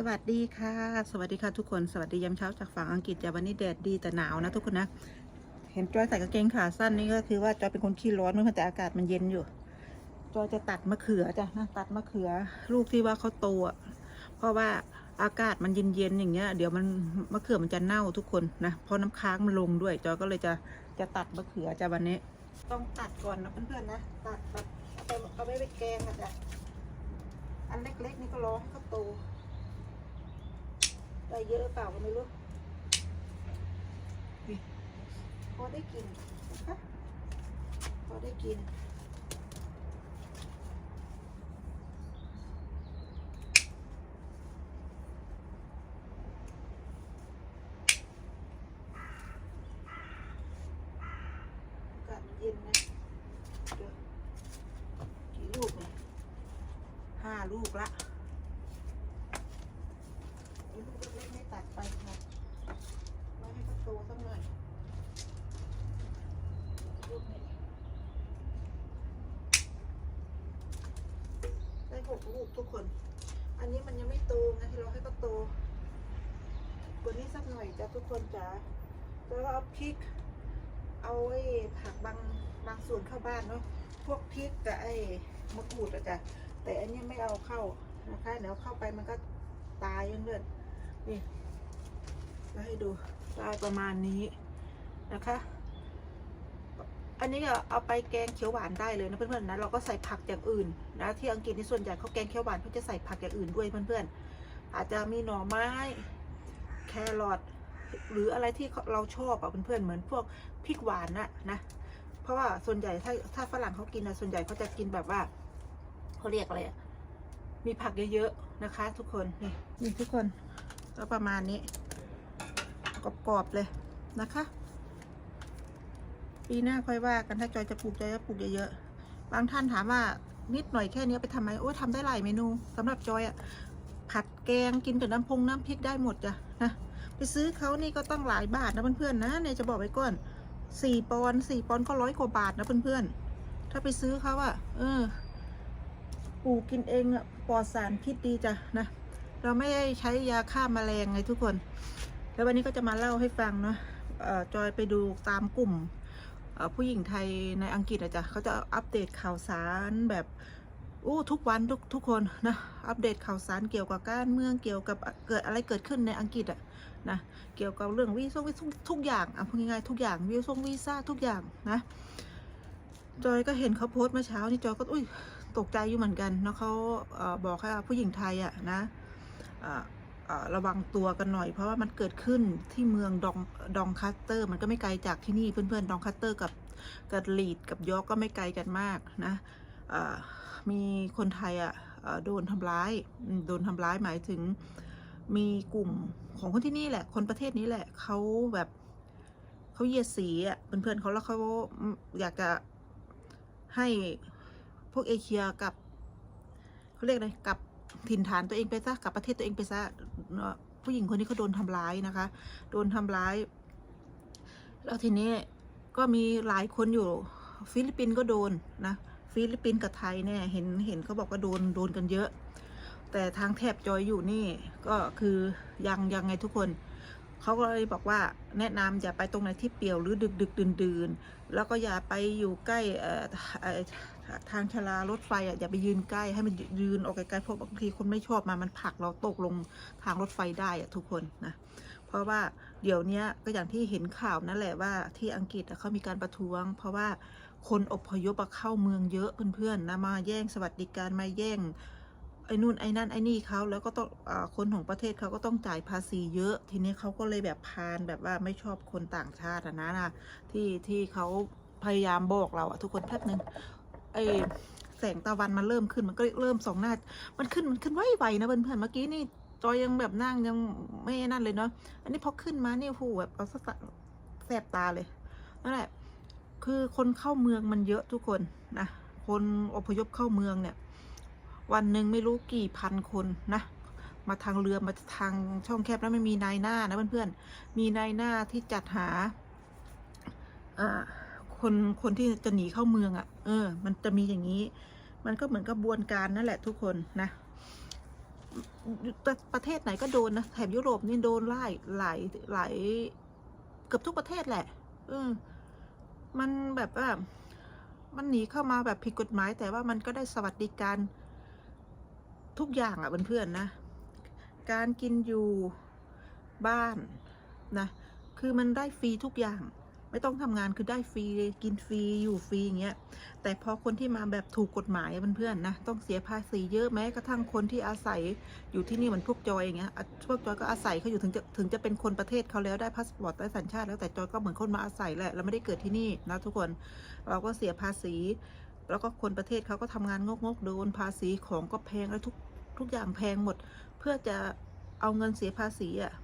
สวัสดีค่ะ สวัสดีค่ะทุกคน สวัสดียามเช้าจากฝั่งอังกฤษจ้ะวันนี้แดดดีแต่หนาวนะทุกคนนะ เห็นจอยใส่กางเกงขาสั้นนี่ก็คือว่าจอยเป็นคนขี้ร้อนเมื่อแต่อากาศมันเย็นอยู่ จอยจะตัดมะเขือจ้ะนะตัดมะเขือ ลูกที่ว่าเขาโตอะเพราะว่าอากาศมันเย็นๆอย่างเงี้ย เดี๋ยวมันมะเขือมันจะเน่าทุกคนนะเพราะน้ำค้างมันลงด้วย จอยก็เลยจะจะตัดมะเขือจ้ะวันนี้ ต้องตัดก่อนนะเพื่อนๆนะตัดตัดเอาไปเอาไปไปแกงอะจ้ะอันเล็กๆนี่ก็รอให้เขาโต ได้เยอะหรือเปล่าก็ไม่รู้นี่พอได้กินนะคะพอได้กินอากาศมันเย็นนะเดี๋ยวกี่ลูกเนี่ยห้าลูกละอีลูกเล็กๆไม่ตัดไปค่ะไว้ให้เขาโตสักหน่อยลูกนี้ได้ หกลูกทุกคน อันนี้มันยังไม่โตไงที่เราให้เขาโตกว่านี้สักหน่อยจ้ะทุกคนจ๋าแล้วเอาพริก เอาไอ้ผักบางบางส่วนเข้าบ้านเนาะพวกพริกกับไอ้มะกรูดอะจ้ะแต่อันนี้ไม่เอาเข้านะคะเดี๋ยวเข้าไปมันก็ตายยังเลือดนี่จะให้ดูได้ประมาณนี้นะคะ อันนี้ก็เอาไปแกงเขียวหวานได้เลยนะเพื่อนๆนะเราก็ใส่ผักอย่างอื่นนะที่อังกฤษในส่วนใหญ่เขาแกงเขียวหวานเขาจะใส่ผักอย่างอื่นด้วยเพื่อนๆ อาจจะมีหน่อไม้แครอทหรืออะไรที่เราชอบอะเพื่อนๆเหมือนพวกพริกหวานน่ะนะเพราะว่าส่วนใหญ่ถ้าถ้าฝรั่งเขากินนะส่วนใหญ่เขาจะกินแบบว่าเขาเรียกอะไรอะมีผักเยอะๆนะคะ ทุกคนนี่นี่ทุกคนก็ประมาณนี้กรอบๆเลยนะคะ ปีหน้าค่อยว่ากันถ้าจอยจะปลูกจอยจะปลูกเยอะๆบางท่านถามว่านิดหน่อยแค่นี้ไปทำไมโอ้ยทำได้หลายเมนูสำหรับจอยอะผัดแกงกินกับน้ำพงน้ำพริกได้หมดจ้ะนะไปซื้อเขานี่ก็ต้องหลายบาทนะเพื่อนๆนะเนี่ยจะบอกไว้ก่อนสี่ปอนสี่ปอนก็ร้อยกว่าบาทนะเพื่อนๆ ถ้าไปซื้อเขาอะเออปลูกกินเองอะปลอดสารพิษดีจ้ะนะเราไม่ได้ใช้ยาฆ่าแมลงไงทุกคน แล้ววันนี้ก็จะมาเล่าให้ฟังเนาะจอยไปดูตามกลุ่ม ผู้หญิงไทยในอังกฤษอะจ้ะเขาจะอัปเดตข่าวสารแบบอู้ทุกวันทุกทุกคนนะอัปเดตข่าวสารเกี่ยวกับการเมืองเกี่ยวกับเกิดอะไรเกิดขึ้นในอังกฤษอะนะเกี่ยวกับเรื่องวีซ่งวีซ่งทุกอย่างอะพูดง่ายๆทุกอย่างวีซ่งวีซ่าทุกอย่างนะจอยก็เห็นเขาโพสต์เมื่อเช้านี่จอยก็อุ้ยตกใจอยู่เหมือนกันแล้วเขาเอ่อบอกให้ผู้หญิงไทยอะนะอ่อเอ่อ ระวังตัวกันหน่อย เพราะว่ามันเกิดขึ้นที่เมืองดองดองคัสเตอร์ มันก็ไม่ไกลจากที่นี่เพื่อนๆดองคัสเตอร์กับกับลีดกับยอกก็ไม่ไกลกันมากนะมีคนไทยอะโดนทำร้ายโดนทำร้ายหมายถึงมีกลุ่มของคนที่นี่แหละ คนประเทศนี้แหละเขาแบบเขาเยียดสีอะเพื่อนๆเขาแล้วเขาอยากจะให้พวกเอเชียกับเขาเรียกอะไรกับ ถิ่นฐานตัวเองไปซะกลับประเทศตัวเองไปซะผู้หญิงคนนี้เขาโดนทำร้ายนะคะ โดนทำร้าย แล้วทีนี้ก็มีหลายคนอยู่ ฟิลิปปินส์ก็โดนนะ ฟิลิปปินส์กับไทยเนี่ยเห็นเห็นเขาบอกว่าโดนโดนกันเยอะ แต่ทางแถบจอยอยู่นี่ก็คือยังยังไงทุกคนเขาก็เลยบอกว่าแนะนำอย่าไปตรงไหนที่เปลี่ยวหรือดึกดึกดื่นดื่นแล้วก็อย่าไปอยู่ใกล้เอ่อ ทางชลารถไฟอะอย่าไปยืนใกล้ให้มันยืนออกไกลๆเพราะบางทีคนไม่ชอบมามันผลักเราตกลงทางรถไฟได้อะทุกคนนะเพราะว่าเดี๋ยวนี้ก็อย่างที่เห็นข่าวนั่นแหละว่าที่อังกฤษเขามีการประท้วง เพราะว่าคนอพยพอะเข้าเมืองเยอะเพื่อนๆนะมาแย่งสวัสดิการมาแย่งไอ้นู่นไอ้นั่นไอ้นี่เขาแล้วก็ต้องอคนของประเทศเขาก็ต้องจ่ายภาษีเยอะ ทีนี้เขาก็เลยแบบพานแบบว่าไม่ชอบคนต่างชาตินะนะที่ที่เขาพยายามบอกเราอะทุกคนแป๊บนึง ไอแสงตะวันมันเริ่มขึ้นมันก็เริ่มสองหน้า มันขึ้นมันขึ้นไวๆนะเพื่อนๆเมื่อกี้นี่จอยยังแบบนั่งยังไม่นั่นเลยเนาะอันนี้พอขึ้นมาเนี่โอ้แบบเอาซะแสบตาเลยนั่นแหละคือคนเข้าเมืองมันเยอะทุกคนนะคนอพยพเข้าเมืองเนี่ย วันหนึ่งไม่รู้กี่พันคนนะมาทางเรือมาทางช่องแคบแล้วไม่มีนายหน้านะเพื่อนๆมีนายหน้าที่จัดหาอ่า คนคนที่จะหนีเข้าเมืองอะ่ะ เออ มันจะมีอย่างนี้ มันก็เหมือนกระบวนการนั่นแหละทุกคนนะประเทศไหนก็โดนนะแถบยุโรปนี่โดนไล่หลายหลายเกือบทุกประเทศแหละ เออ มันแบบว่า มันหนีเข้ามาแบบผิดกฎหมาย แต่ว่ามันก็ได้สวัสดิการทุกอย่างอะเพื่อนๆนะ การกินอยู่บ้านนะ คือมันได้ฟรีทุกอย่าง ไม่ต้องทำงานคือได้ฟรีกินฟรีอยู่ฟรีอย่างเงี้ยแต่พอคนที่มาแบบถูกกฎหมายเพื่อนๆนะต้องเสียภาษีเยอะแม้กระทั่งคนที่อาศัยอยู่ที่นี่เหมือนพวกจอยอย่างเงี้ยพวกจอยก็อาศัยเขาอยู่ถึงจะถึงจะเป็นคนประเทศเขาแล้วได้พาสปอร์ตได้สัญชาติแล้วแต่จอยก็เหมือนคนมาอาศัยแหละเราไม่ได้เกิดที่นี่นะทุกคนเราก็เสียภาษี แล้วก็คนประเทศเขาก็ทำงานงกๆโดนภาษีของก็แพงแล้วทุกทุกอย่างแพงหมด เพื่อจะเอาเงินเสียภาษีอะ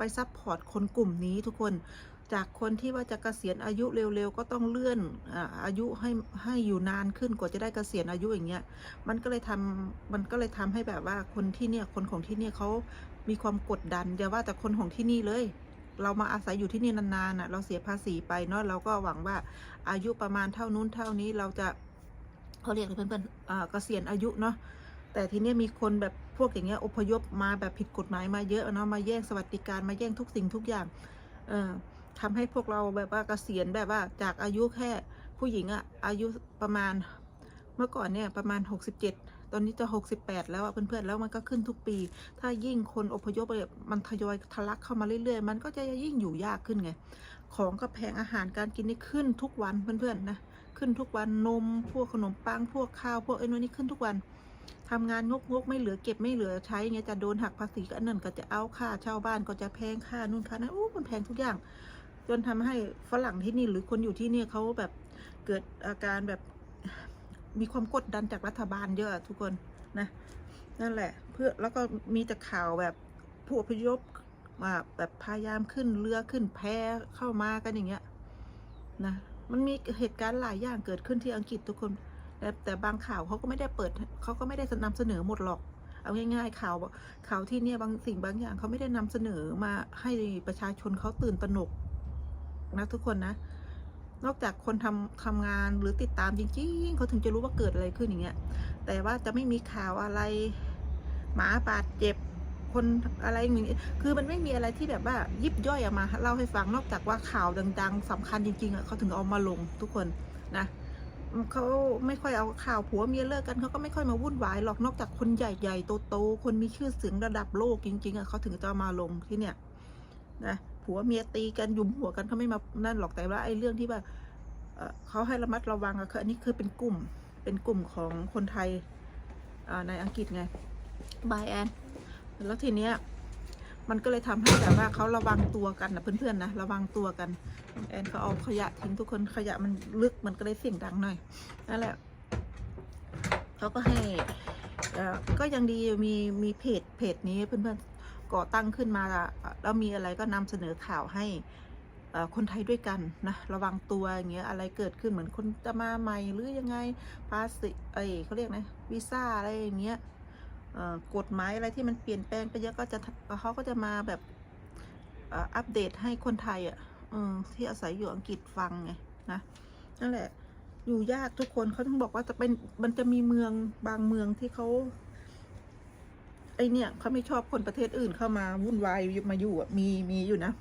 ไปซัพพอร์ตคนกลุ่มนี้ทุกคน จากคนที่ว่าจะเกษียณอายุเร็วๆก็ต้องเลื่อนอายุให้ให้อยู่นานขึ้นกว่าจะได้เกษียณอายุอย่างเงี้ยมันก็เลยทำมันก็เลยทำให้แบบว่าคนที่เนี่ยคนของที่เนี่ยเขามีความกดดันอย่าว่าแต่คนของที่นี่เลย เรามาอาศัยอยู่ที่นี่นานๆน่ะเราเสียภาษีไปเนาะเราก็หวังว่าอายุประมาณเท่านู้นเท่านี้เราจะเขาเรียกอะไรเพื่อนๆเกษียณอายุเนาะแต่ทีเนี้ยมีคนแบบพวกอย่างเงี้ยอพยพมาแบบผิดกฎหมายมาเยอะเนาะมาแย่งสวัสดิการมาแย่งทุกสิ่งทุกอย่าง เออ ทำให้พวกเราแบบว่าเกษียณแบบว่าจากอายุแค่ผู้หญิงอะอายุประมาณเมื่อก่อนเนี่ยประมาณ 67 ตอนนี้จะ 68 แล้วอะเพื่อนๆแล้วมันก็ขึ้นทุกปี ถ้ายิ่งคนอพยพไปมันทยอยทะลักเข้ามาเรื่อยๆ มันก็จะยิ่งอยู่ยากขึ้นไง ของก็แพงอาหารการกินนี่ขึ้นทุกวันเพื่อนๆนะขึ้นทุกวันนมพวกขนมปังพวกข้าวพวกไอ้นู่นนี่ขึ้นทุกวันทำงานงกงกไม่เหลือเก็บไม่เหลือใช้เงี้ยจะโดนหักภาษีก็อันนั่นก็จะเอาค่าเช่าบ้านก็จะแพงค่านู่นค่านั้นอู้มันแพงทุกอย่าง จนทำให้ฝรั่งที่นี่หรือคนอยู่ที่นี่เขาแบบเกิดอาการแบบมีความกดดันจากรัฐบาลเยอะทุกคนนะนั่นแหละ เพื่อแล้วก็มีแต่ข่าวแบบผู้อพยพมาแบบพยายามขึ้นเรือขึ้นแพเข้ามากันอย่างเงี้ยนะมันมีเหตุการณ์หลายอย่างเกิดขึ้นที่อังกฤษทุกคนแต่แต่บางข่าวเขาก็ไม่ได้เปิดเขาก็ไม่ได้นำเสนอหมดหรอกเอาง่ายๆข่าวข่าวที่เนี่ยบางสิ่งบางอย่างเขาไม่ได้นำเสนอมาให้ประชาชนเขาตื่นตระหนก นะทุกคนนะ นอกจากคนทำทำงานหรือติดตามจริงๆเขาถึงจะรู้ว่าเกิดอะไรขึ้นอย่างเงี้ย แต่ว่าจะไม่มีข่าวอะไร หมาบาดเจ็บคนอะไรอย่างเงี้ยคือมันไม่มีอะไรที่แบบว่ายิบย่อยออกมาเล่าให้ฟังนอกจากว่าข่าวดัง ๆสำคัญจริงๆอะเขาถึงเอามาลงทุกคนนะเขาไม่ค่อยเอาข่าวผัวเมียเลิกกันเขาก็ไม่ค่อยมาวุ่นวายหรอกนอกจากคนใหญ่ๆโตๆคนมีชื่อเสียงระดับโลกจริงๆอะเขาถึงจะมาลงที่เนี่ยนะ ผัวเมียตีกันยุมหัวกันเขาไม่มานั่นหรอกแต่ว่าไอ้เรื่องที่ว่าเขาให้ระมัดระวังอะคืออันนี้คือเป็นกลุ่มเป็นกลุ่มของคนไทยในอังกฤษไงบายแอนแล้วทีเนี้ยมันก็เลยทำให้แบบว่าเขาระวังตัวกันนะเพื่อนๆนะระวังตัวกันแอนเขาเอาขยะทิ้งทุกคนขยะมันลึกมันก็เลยเสียงดังหน่อยนั่นแหละเขาก็ให้อ่อก็ยังดีมีมีเพจเพจนี้เพื่อนๆ ก่อตั้งขึ้นมาแล้วมีอะไรก็นำเสนอข่าวให้คนไทยด้วยกันนะระวังตัวอย่างเงี้ยอะไรเกิดขึ้นเหมือนคนจะมาใหม่หรือยังไงภาษีเอ้ยเขาเรียกนะวีซ่าอะไรอย่างเงี้ยกฎหมายอะไรที่มันเปลี่ยนแปลงไปเยอะก็จะเขาก็จะมาแบบอัปเดตให้คนไทยอะอที่อาศัยอยู่อังกฤษฟังไงนะนั่นแหละอยู่ยากทุกคนเขาต้องบอกว่าจะเป็นมันจะมีเมืองบางเมืองที่เขา ไอเนี่ยเขาไม่ชอบคนประเทศอื่นเข้ามาวุ่นวายมาอยู่อะมีมีอยู่นะ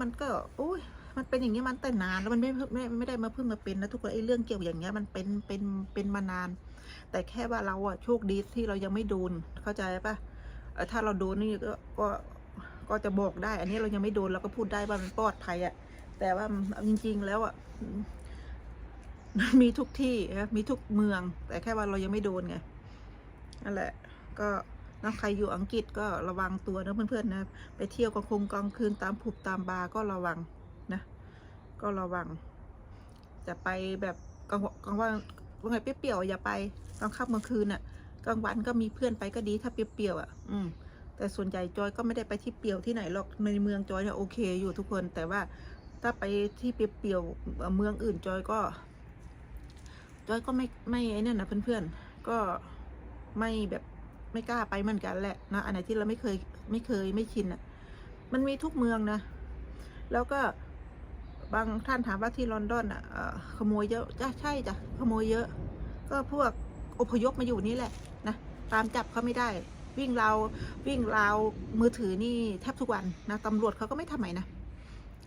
มันก็โอ้ยมันเป็นอย่างนี้ยมันแต่นานแล้วมันไม่ไม่ไม่ได้มาเพิ่งมาเป็นนะทุกคนไอ้เรื่องเกี่ยวอย่างเงี้ยมันเป็นเป็นเป็นมานาน แต่แค่ว่าเราอะโชคดีที่เรายังไม่โดนเข้าใจปะเอ่อถ้าเราโดนนี่ก็ก็ก็จะบอกได้ อันนี้เรายังไม่โดนเราก็พูดได้ว่ามันปลอดภัยอะแต่ว่าจริง ๆ แล้วอะมีทุกที่มีทุกเมือง แต่แค่ว่าเรายังไม่โดนไงนั่นแหละ ก็น้าใครอยู่อังกฤษก็ระวังตัวนะเพื่อนๆนะไปเที่ยวกลางคงกลางคืนตามผับตามบาร์ก็ระวังนะ ก็ระวัง จะไปแบบกลางวันกลางวันว่าไงเปรี้ยวๆอย่าไปกลางค่ำกลางคืนน่ะกลางวันก็มีเพื่อนไปก็ดีถ้าเปรี้ยวๆอะ อืมแต่ส่วนใหญ่จอยก็ไม่ได้ไปที่เปรี้ยวที่ไหนหรอกในเมืองจอยเนี่ยโอเคอยู่ทุกคนแต่ว่าถ้าไปที่เปรี้ยวๆเอ่อเมืองอื่นจอยก็ จอยก็ไม่ไม่ไอ้นั่นนะเพื่อนๆก็ไม่แบบ ไม่กล้าไปเหมือนกันแหละนะอันไหนที่เราไม่เคยไม่เคยไม่ชินอะ มันมีทุกเมืองนะ แล้วก็บางท่านถามว่าที่ลอนดอนอะขโมยเยอะจ้ะใช่จ้ะขโมยเยอะ ก็พวกอพยพมาอยู่นี่แหละนะตามจับเขาไม่ได้ วิ่งราววิ่งราวมือถือนี่แทบทุกวันนะตำรวจเขาก็ไม่ทำไมนะ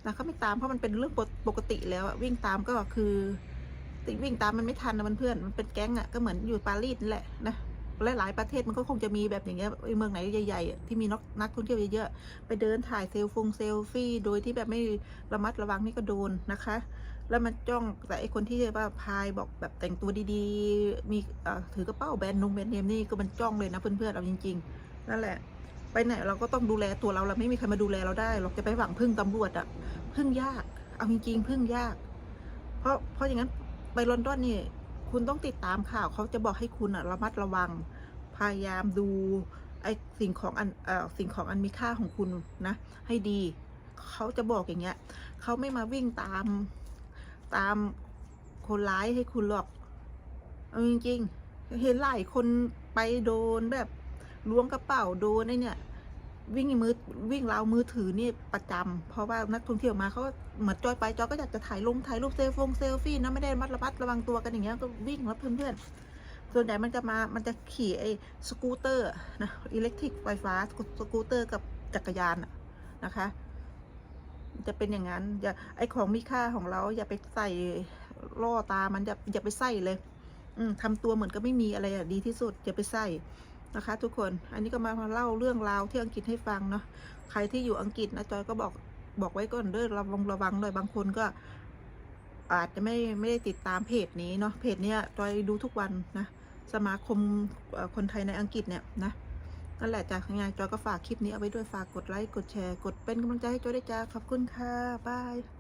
นะเขาไม่ตามเพราะมันเป็นเรื่องปกติแล้ววิ่งตามก็คือติวิ่งตามมันไม่ทันนะมันเพื่อนมันเป็นแก๊งอะก็เหมือนอยู่ปารีสนั่นแหละนะ หลายๆประเทศมันก็คงจะมีแบบอย่างเงี้ยไอเมืองไหนใหญ่ๆที่มีนักนักท่องเที่ยวเยอะๆไปเดินถ่ายเซลฟงเซลฟี่ โดยที่แบบไม่ระมัดระวังนี่ก็โดนนะคะ แล้วมันจ้องแต่ไอคนที่ว่าพายบอกแบบแต่งตัวดีๆ มีอ่อถือกระเป๋าแบรนด์นงแบรนด์เนมนี่ก็มันจ้องเลยนะเพื่อนๆเอาจริง ๆ นั่นแหละไปไหนเราก็ต้องดูแลตัวเราเราไม่มีใครมาดูแลเราได้หรอกจะไปหวังพึ่งตำรวจอะพึ่งยาก เอาจริงๆพึ่งยาก เพราะเพราะอย่างนั้นไปลอนดอนนี่ คุณต้องติดตามข่าวเขาจะบอกให้คุณอะระมัดระวัง พยายามดูไอสิ่งของอันเออสิ่งของอันมีค่าของคุณนะ ให้ดี เขาจะบอกอย่างเงี้ยเขาไม่มาวิ่งตามตามคนร้ายให้คุณหรอกเอาจริงๆเห็นหลายคนไปโดนแบบล้วงกระเป๋าโดนไอเนี่ย วิ่งมือวิ่งราวมือถือนี่ประจำเพราะว่านักท่องเที่ยวมาเขาเหมือนจอยไปจอยก็อยากจะถ่ายลงถ่ายรูปเซลฟงเซลฟี่นะไม่ได้มัดระมัดระวังตัวกันอย่างเงี้ยก็วิ่งแล้วเพื่อนๆส่วนใหญ่มันจะมามันจะขี่ไอ้สกูตเตอร์นะอิเล็กทริกไฟฟ้าสกูตเตอร์กับจักรยานนะคะ จะเป็นอย่างนั้นอย่าไอ้ของมีค่าของเราอย่าไปใส่ล่อตามันอย่าอย่าไปใส่เลย อืมทำตัวเหมือนกับไม่มีอะไรอะดีที่สุดอย่าไปใส่ นะคะ ทุกคน อันนี้ก็มาเล่าเรื่องราวที่อังกฤษให้ฟังเนาะ ใครที่อยู่อังกฤษนะจอยก็บอกบอกไว้ก่อนเด้อระวังระวังเลยบางคนก็ อาจจะไม่ไม่ได้ติดตามเพจนี้เนาะ เพจเนี้ยจอยดูทุกวันนะ สมาคมคนไทยในอังกฤษเนี่ยนะนั่นแหละจ้ะยังไงจอยก็ฝากคลิปนี้เอาไว้ด้วยฝากกดไลค์กดแชร์กดเป็นกำลังใจให้จอยได้จ้าขอบคุณค่ะบาย